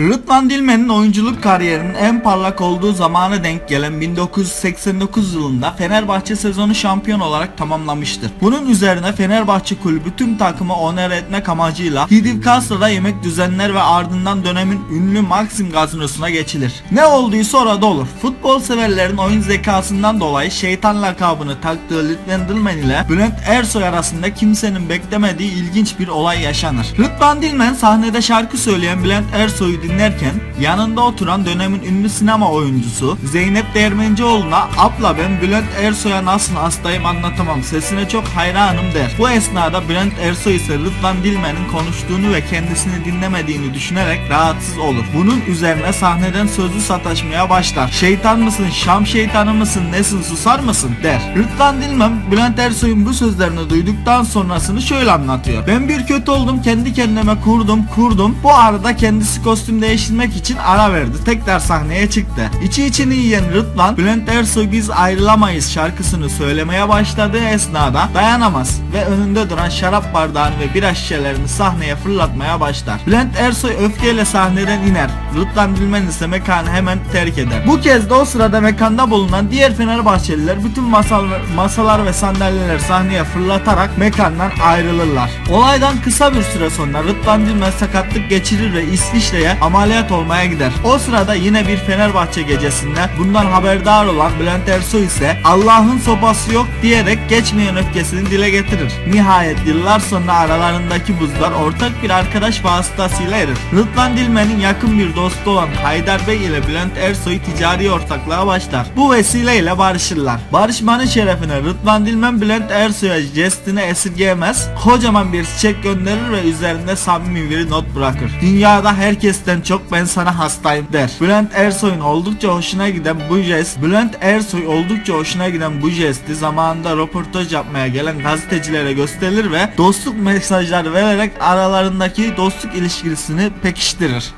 Rıdvan Dilmen'in oyunculuk kariyerinin en parlak olduğu zamana denk gelen 1989 yılında Fenerbahçe sezonu şampiyon olarak tamamlamıştır. Bunun üzerine Fenerbahçe kulübü tüm takımı onere etmek amacıyla Hidiv Kasra'da yemek düzenler ve ardından dönemin ünlü Maxim gazinosuna geçilir. Ne olduysa orada olur. Futbol severlerin oyun zekasından dolayı şeytan lakabını taktığı Rıdvan Dilmen ile Bülent Ersoy arasında kimsenin beklemediği ilginç bir olay yaşanır. Rıdvan Dilmen sahnede şarkı söyleyen Bülent Ersoy'u dinlerken yanında oturan dönemin ünlü sinema oyuncusu Zeynep Değirmencioğlu'na abla ben Bülent Ersoy'a nasıl hastayım anlatamam sesine çok hayranım der. Bu esnada Bülent Ersoy ise Rıdvan Dilmen'in konuştuğunu ve kendisini dinlemediğini düşünerek rahatsız olur. Bunun üzerine sahneden sözlü sataşmaya başlar. Şeytan mısın, Şam şeytanı mısın, nesin susar mısın der. Rıdvan Dilmen Bülent Ersoy'un bu sözlerini duyduktan sonrasını şöyle anlatıyor. Ben bir kötü oldum kendi kendime kurdum kurdum. Bu arada kendisi kostüm değiştirmek için ara verdi. Tekrar sahneye çıktı. İçi içini yiyen Rıdvan Bülent Ersoy biz ayrılamayız şarkısını söylemeye başladığı esnada dayanamaz ve önünde duran şarap bardağını ve bira şişelerini sahneye fırlatmaya başlar. Bülent Ersoy öfkeyle sahneden iner. Rıdvan Dilmen ise mekanı hemen terk eder. Bu kez de o sırada mekanda bulunan diğer Fenerbahçeliler bütün masal, masalar ve sandalyeler sahneye fırlatarak mekandan ayrılırlar. Olaydan kısa bir süre sonra Rıdvan Dilmen sakatlık geçirir ve İsviçre'ye ameliyat olmaya gider. O sırada yine bir Fenerbahçe gecesinde bundan haberdar olan Bülent Ersoy ise Allah'ın sopası yok diyerek geçmeyen öfkesini dile getirir. Nihayet yıllar sonra aralarındaki buzlar ortak bir arkadaş vasıtasıyla erir. Rıdvan Dilmen'in yakın bir dostu olan Haydar Bey ile Bülent Ersoy ticari ortaklığa başlar. Bu vesileyle barışırlar. Barışmanın şerefine Rıdvan Dilmen Bülent Ersoy'a jestini esirgeyemez, kocaman bir çiçek gönderir ve üzerinde samimi bir not bırakır. Dünyada herkesten çok ben sana hastayım der. Bülent Ersoy'un oldukça hoşuna giden bu jest, Bülent Ersoy oldukça hoşuna giden bu jesti zamanında röportaj yapmaya gelen gazetecilere gösterilir ve dostluk mesajları vererek aralarındaki dostluk ilişkisini pekiştirir.